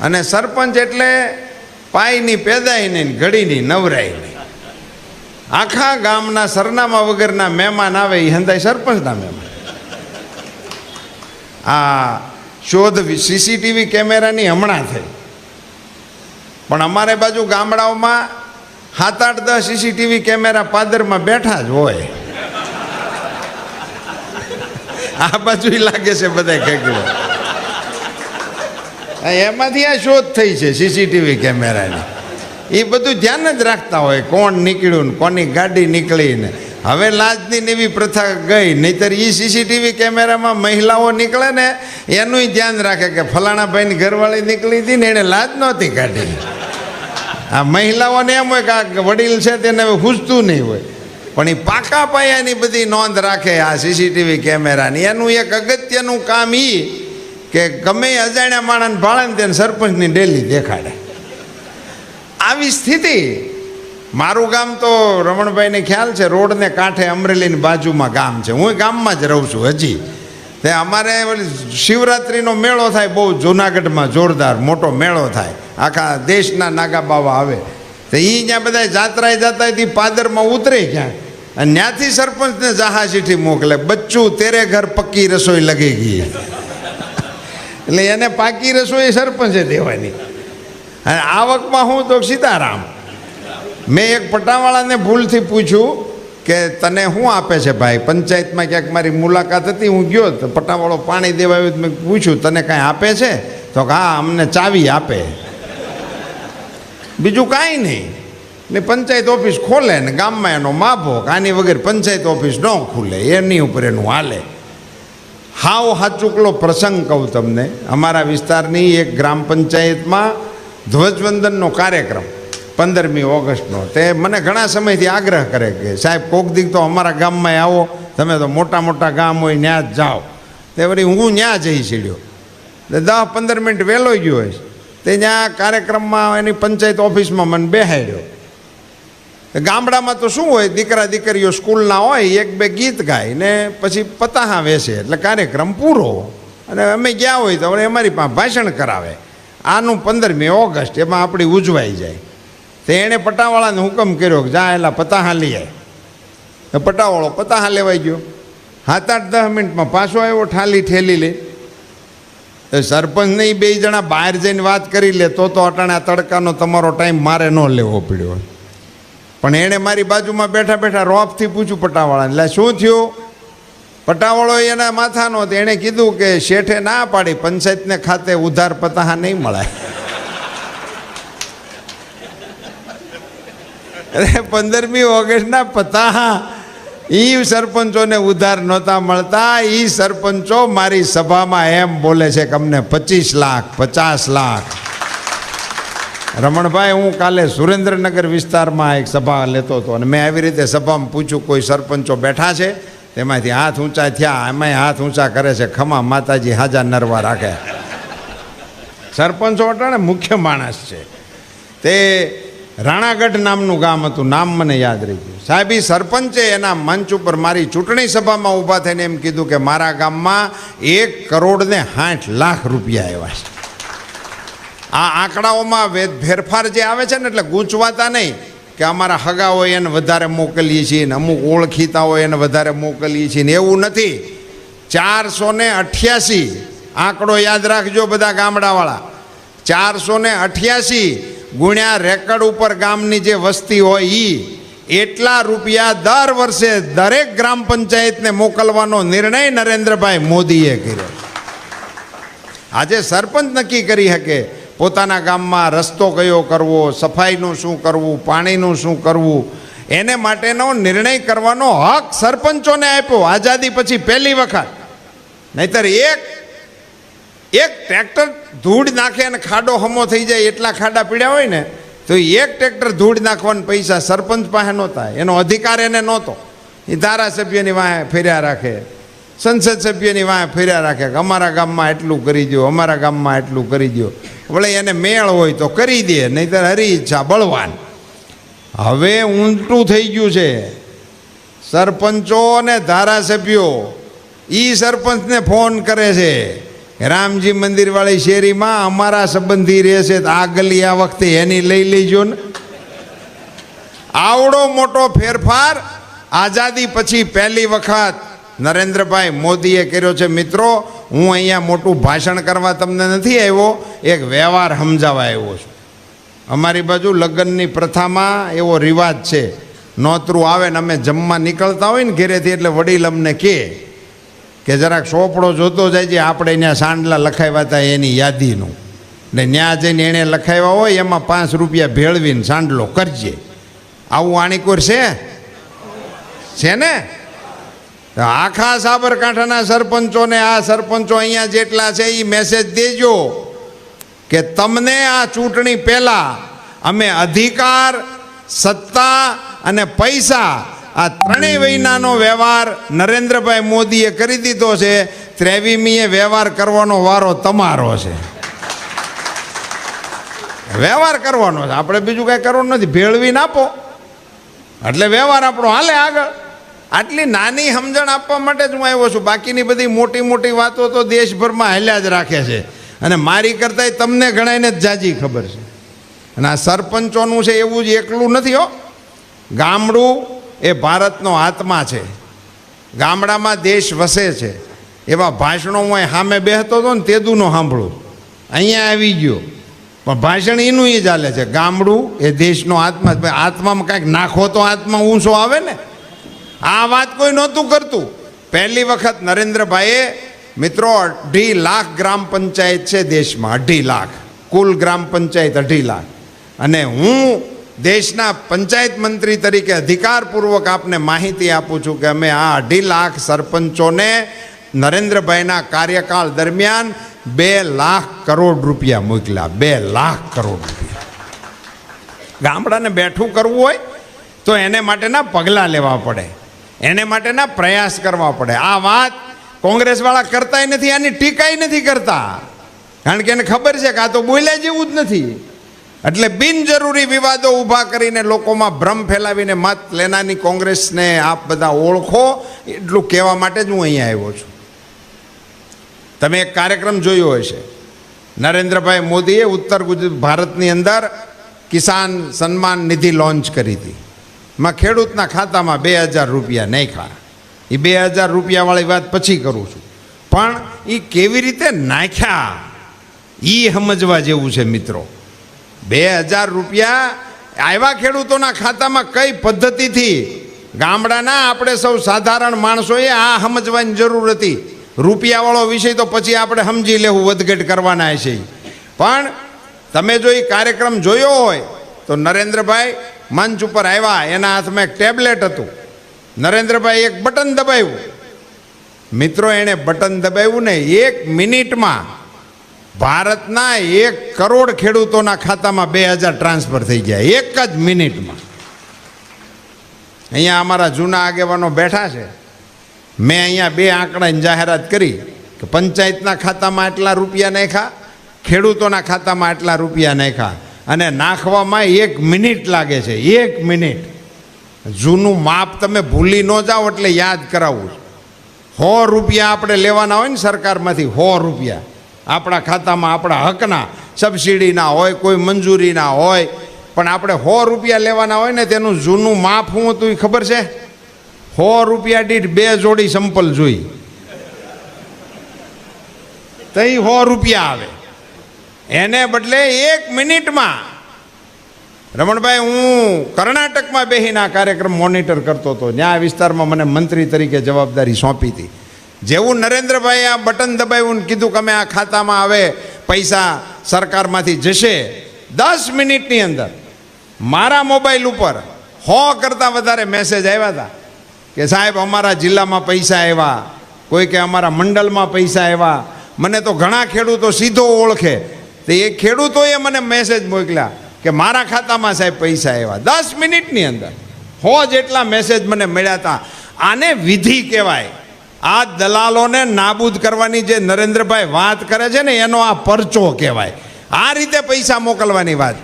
અને સરપંચ એટલે પાયની પેદાઈ નહીં ઘડીની નવરાઈ નહીં આખા ગામના સરનામા વગરના મહેમાન આવે એ હંધાય સરપંચના મહેમાન. આ શોધ સીસીટીવી કેમેરાની હમણાં થઈ. પણ અમારે બાજુ ગામડાઓમાં સાત આઠ દસ સીસીટીવી કેમેરા પાદરમાં બેઠા જ હોય. આ બાજુ લાગે છે બધા કંઈક એમાંથી આ શોધ થઈ છે સીસીટીવી કેમેરાની. એ બધું ધ્યાન જ રાખતા હોય કોણ નીકળ્યું ને કોની ગાડી નીકળી ને. હવે લાજની એવી પ્રથા ગઈ, નહીતર એ સીસીટીવી કેમેરામાં મહિલાઓ નીકળે ને એનું ધ્યાન રાખે કે ફલાણા ભાઈની ઘરવાળી નીકળી હતી ને એણે લાજ નહોતી કાઢી. આ મહિલાઓને એમ હોય કે આ વડીલ છે તેને હવે પૂછતું નહીં હોય. પણ એ પાકા પાયાની બધી નોંધ રાખે આ સીસીટીવી કેમેરાની. એનું એક અગત્યનું કામ એ કે ગમે અજાણ્યા માણસને ભાળે ને તેને સરપંચની ડેલી દેખાડે. આવી સ્થિતિ. મારું ગામ તો રમણભાઈને ખ્યાલ છે, રોડને કાંઠે અમરેલીની બાજુમાં ગામ છે. હું ગામમાં જ રહું છું હજી. તે અમારે શિવરાત્રિનો મેળો થાય, બહુ જૂનાગઢમાં જોરદાર મોટો મેળો થાય. આખા દેશના નાગા બાવા આવે. તો એ ત્યાં બધા જાત્રાએ જતા હોય તે પાદરમાં ઉતરે ક્યાંક. અને ત્યાંથી સરપંચને જહા ચીઠી મોકલે. બચ્ચું તેરે ઘર પક્કી રસોઈ લગી ગઈ. એટલે એને પાકી રસોઈ સરપંચે દેવાની. અને આવકમાં હું તો સીતારામ. મેં એક પટાવાળાને ભૂલથી પૂછ્યું કે તને શું આપે છે ભાઈ? પંચાયતમાં ક્યાંક મારી મુલાકાત હતી, હું ગયો તો પટાવાળો પાણી દેવા મેં પૂછ્યું, તને કાંઈ આપે છે? તો હા, અમને ચાવી આપે. બીજું કાંઈ નહીં. ને પંચાયત ઓફિસ ખોલે ને ગામમાં એનો માભો આની વગર પંચાયત ઓફિસ ન ખુલે, એની ઉપર એનું હાલે. હાવ હાચુકલો પ્રસંગ કહું તમને. અમારા વિસ્તારની એક ગ્રામ પંચાયતમાં ધ્વજવંદનનો કાર્યક્રમ પંદરમી ઓગસ્ટનો. તે મને ઘણા સમયથી આગ્રહ કરે કે સાહેબ, કોક દીક તો અમારા ગામમાં આવો, તમે તો મોટા મોટા ગામ હોય ત્યાં જ જાઓ. તે વળી હું ત્યાં જઈ છીડ્યો એટલે દસ પંદર મિનિટ વહેલો ગયો હોય. તે ત્યાં કાર્યક્રમમાં એની પંચાયત ઓફિસમાં મને બેહાડ્યો. ગામડામાં તો શું હોય, દીકરા દીકરીઓ સ્કૂલના હોય, એક બે ગીત ગાય ને પછી પતાહા વેસે એટલે કાર્યક્રમ પૂરો. અને અમે ગયા હોય તો અમારી પાસે ભાષણ કરાવે. આનું પંદરમી ઓગસ્ટ એમાં આપણી ઉજવાઈ જાય. તો એણે પટાવાળાને હુકમ કર્યો કે જા એલા પતાહા લઈ આવે પટાવાળો પતાહા લેવાઈ ગયો. સાત આઠ દસ મિનિટમાં પાછો આવ્યો ઠાલી ઠેલી લે સરપંચ નહીં બે જણા બહાર જઈને વાત કરી લે, તો તો અટાણે તડકાનો તમારો ટાઈમ મારે ન લેવો પડ્યો. પણ એણે મારી બાજુમાં બેઠા બેઠા રોફથી પૂછ્યું પટાવાળાને એટલે શું થયું? પટાવાળો એના માથાનો એણે કીધું કે શેઠે ના પાડી, પંચાયતને ખાતે ઉધાર પતાહા નહીં મળે. અરે, પંદરમી ઓગસ્ટના પતાહા. ઈ સરપંચોને ઉધાર નહોતા મળતા. ઈ સરપંચો મારી સભામાં એમ બોલે છે કે અમને પચીસ લાખ, પચાસ લાખ. રમણભાઈ, હું કાલે સુરેન્દ્રનગર વિસ્તારમાં એક સભા લેતો હતો અને મેં આવી રીતે સભામાં પૂછ્યું, કોઈ સરપંચો બેઠા છે? તેમાંથી હાથ ઊંચા થયા. એમાંય હાથ ઊંચા કરે છે, ખમા, માતાજી હાજા નરવા રાખે. સરપંચો અટાણે મુખ્ય માણસ છે. તે રાણાગઢ નામનું ગામ હતું, નામ મને યાદ રહી ગયું. સાહેબ સરપંચે એના મંચ ઉપર મારી ચૂંટણી સભામાં ઊભા થઈને એમ કીધું કે મારા ગામમાં એક કરોડ ને સાઠ લાખ રૂપિયા આવ્યા છે. આ આંકડાઓમાં વેદ ફેરફાર જે આવે છે ને એટલે ગૂંચવાતા નહીં કે અમારા હગા હોય એને વધારે મોકલીએ છીએ ને અમુક ઓળખીતા હોય એને વધારે મોકલીએ છીએ ને એવું નથી. ચારસો ને અઠ્યાસી આંકડો યાદ રાખજો બધા ગામડાવાળા. ચારસો ને અઠ્યાસી ગુણ્યા રેકર્ડ ઉપર ગામની જે વસ્તી હોય એ એટલા રૂપિયા દર વર્ષે દરેક ગ્રામ પંચાયતને મોકલવાનો નિર્ણય નરેન્દ્રભાઈ મોદીએ કર્યો. આજે સરપંચ નક્કી કરી શકે પોતાના ગામમાં રસ્તો કયો કરવો, સફાઈનું શું કરવું, પાણીનું શું કરવું, એને માટેનો નિર્ણય કરવાનો હક સરપંચોને આપ્યો આઝાદી પછી પહેલી વખત. નહીતર એક એક ટ્રેક્ટર ધૂળ નાખે અને ખાડો હમો થઈ જાય, એટલા ખાડા પીડ્યા હોય ને, તો એક ટ્રેક્ટર ધૂળ નાખવાના પૈસા સરપંચ પાસે નહોતા. એનો અધિકાર એને નહોતો. એ ધારાસભ્યની વાહે ફેર્યા રાખે. સંસદ સભ્યની વાંહે ફેર્યા રાખે કે અમારા ગામમાં એટલું કરી દો અમારા ગામમાં એટલું કરી દો વળે એને મેળ હોય તો કરી દે, નહીંતર હરી ઈચ્છા બળવાન. હવે ઊંટું થઈ ગયું છે. સરપંચો અને ધારાસભ્યો એ સરપંચને ફોન કરે છે. રામજી મંદિરવાળી શેરીમાં અમારા સંબંધી રહેશે તો આ ગલી આ વખતે એની લઈ લેજો ને. આવડો મોટો ફેરફાર આઝાદી પછી પહેલી વખત નરેન્દ્રભાઈ મોદીએ કર્યો છે, મિત્રો, હું અહીંયા મોટું ભાષણ કરવા તમને નથી આવ્યો, એક વ્યવહાર સમજાવવા આવ્યો છું. અમારી બાજુ લગ્નની પ્રથામાં એવો રિવાજ છે, નોતરું આવે ને અમે જમવા નીકળતા હોય ને ઘેરેથી, એટલે વડીલ અમને કહે કે જરાક સોપડો જોતો જાય છે, આપણે ત્યાં સાંડલા લખાવ્યા હતા એની યાદીનું. ને ત્યાં જઈને એણે લખાવ્યા હોય, એમાં પાંચ રૂપિયા ભેળવીને સાંડલો કરજે. આવું આણીકોર છે? છે ને? આખા સાબરકાંઠાના સરપંચોને આ સરપંચો અહીંયા જેટલા છે એ મેસેજ દેજો કે તમને આ ચૂંટણી પહેલાં અમે અધિકાર, સત્તા અને પૈસા આ ત્રણેય વયનાનો વ્યવહાર નરેન્દ્રભાઈ મોદીએ કરી દીધો છે. ત્રેવીમીએ વ્યવહાર કરવાનો વારો તમારો છે. વ્યવહાર કરવાનો છે. આપણે બીજું કાંઈ કરવાનું નથી. ભેળવીને આપો. એટલે વ્યવહાર આપણો હાલે આગળ. આટલી નાની સમજણ આપવા માટે જ હું આવ્યો છું. બાકીની બધી મોટી મોટી વાતો તો દેશભરમાં હાલ્યા જ રાખે છે. અને મારી કરતાંય તમને ઘણાને જ જાજી ખબર છે. અને આ સરપંચોનું છે એવું જ એકલું નથી હો. ગામડું એ ભારતનો આત્મા છે. ગામડામાં દેશ વસે છે. એવા ભાષણો હું સામે બેહતો હતો ને તેદુનો સાંભળું. અહીંયા આવી ગયો. પણ ભાષણ એનું એ ચાલે છે. ગામડું એ દેશનો આત્મા. આત્મામાં કાંઈક નાખો તો આત્મા ઊંચો આવે ને. આ વાત કોઈ નહોતું કરતું. પહેલી વખત નરેન્દ્રભાઈએ, મિત્રો, અઢી લાખ ગ્રામ પંચાયત છે દેશમાં, અઢી લાખ. કુલ ગ્રામ પંચાયત અઢી લાખ. અને હું દેશના પંચાયત મંત્રી તરીકે અધિકારપૂર્વક આપને માહિતી આપું છું કે અમે આ અઢી લાખ સરપંચોને નરેન્દ્રભાઈના કાર્યકાળ દરમિયાન બે લાખ કરોડ રૂપિયા મોકલ્યા. બે લાખ કરોડ રૂપિયા. ગામડાને બેઠું કરવું હોય તો એને માટેના પગલાં લેવા પડે. એને માટેના પ્રયાસ કરવા પડે. આ વાત કોંગ્રેસવાળા કરતાય નથી, આની ટીકાય નથી કરતા. કારણ કે એને ખબર છે કે આ તો બોલ્યા જેવું જ નથી. એટલે બિનજરૂરી વિવાદો ઊભા કરીને લોકોમાં ભ્રમ ફેલાવીને મત લેનાની કોંગ્રેસને આપ બધા ઓળખો, એટલું કહેવા માટે જ હું અહીંયા આવ્યો છું. તમે એક કાર્યક્રમ જોયો હશે. નરેન્દ્રભાઈ મોદીએ ઉત્તર ગુજરાત ભારતની અંદર કિસાન સન્માન નિધિ લોન્ચ કરી હતી. એમાં ખેડૂતના ખાતામાં બે હજાર રૂપિયા નાખ્યા. એ બે હજાર રૂપિયાવાળી વાત પછી કરું છું. પણ એ કેવી રીતે નાખ્યા? એ સમજવા જેવું છે મિત્રો. બે હજાર રૂપિયા આવ્યા ખેડૂતોના ખાતામાં કઈ પદ્ધતિથી? ગામડાના આપણે સૌ સાધારણ માણસોએ આ સમજવાની જરૂર હતી. રૂપિયાવાળો વિષય તો પછી આપણે સમજી લેવું, વધઘટ કરવાના છે. પણ તમે જો એ કાર્યક્રમ જોયો હોય તો નરેન્દ્રભાઈ મંચ ઉપર આવ્યા, એના હાથમાં એક ટેબ્લેટ હતું. નરેન્દ્રભાઈ એક બટન દબાવ્યું. મિત્રો, એણે બટન દબાવ્યું ને એક મિનિટમાં ભારતના એક કરોડ ખેડૂતોના ખાતામાં બે હજાર ટ્રાન્સફર થઈ ગયા, એક જ મિનિટમાં. અહીંયા અમારા જૂના આગેવાનો બેઠા છે. મેં અહીંયા બે આંકડાની જાહેરાત કરી કે પંચાયતના ખાતામાં આટલા રૂપિયા નાખ્યા, ખેડૂતોના ખાતામાં આટલા રૂપિયા નાખ્યા. અને નાખવામાં એક મિનિટ લાગે છે, એક મિનિટ. જૂનું માપ તમે ભૂલી ન જાઓ એટલે યાદ કરાવવું સો રૂપિયા આપણે લેવાના હોય ને સરકારમાંથી, સો રૂપિયા. આપણા ખાતામાં આપણા હકના સબસિડીના હોય, કોઈ મંજૂરીના હોય, પણ આપણે સો રૂપિયા લેવાના હોય ને તેનું જૂનું માપ શું હતું એ ખબર છે? સો રૂપિયા દીઠ બે જોડી સંપલ જોઈ. તઈ સો રૂપિયા આવે. એને બદલે એક મિનિટમાં. રમણભાઈ, હું કર્ણાટકમાં બેહીને આ કાર્યક્રમ મોનિટર કરતો હતો. ત્યાં વિસ્તારમાં મને મંત્રી તરીકે જવાબદારી સોંપી હતી. જેવું નરેન્દ્રભાઈએ આ બટન દબાવ્યું કીધું કે આ ખાતામાં હવે પૈસા સરકારમાંથી જશે. દસ મિનિટની અંદર મારા મોબાઈલ ઉપર હો કરતાં વધારે મેસેજ આવ્યા હતા કે સાહેબ, અમારા જિલ્લામાં પૈસા આવ્યા, કોઈ કે અમારા મંડળમાં પૈસા આવ્યા. મને તો ઘણા ખેડૂતો સીધો ઓળખે. તો એ ખેડૂતોએ મને મેસેજ મોકલ્યા કે મારા ખાતામાં સાહેબ પૈસા આવ્યા. દસ મિનિટની અંદર હો જેટલા મેસેજ મને મળ્યા હતા આને વિધિ કહેવાય. આ દલાલોને નાબૂદ કરવાની જે નરેન્દ્રભાઈ વાત કરે છે ને એનો આ પરચો કહેવાય. આ રીતે પૈસા મોકલવાની વાત.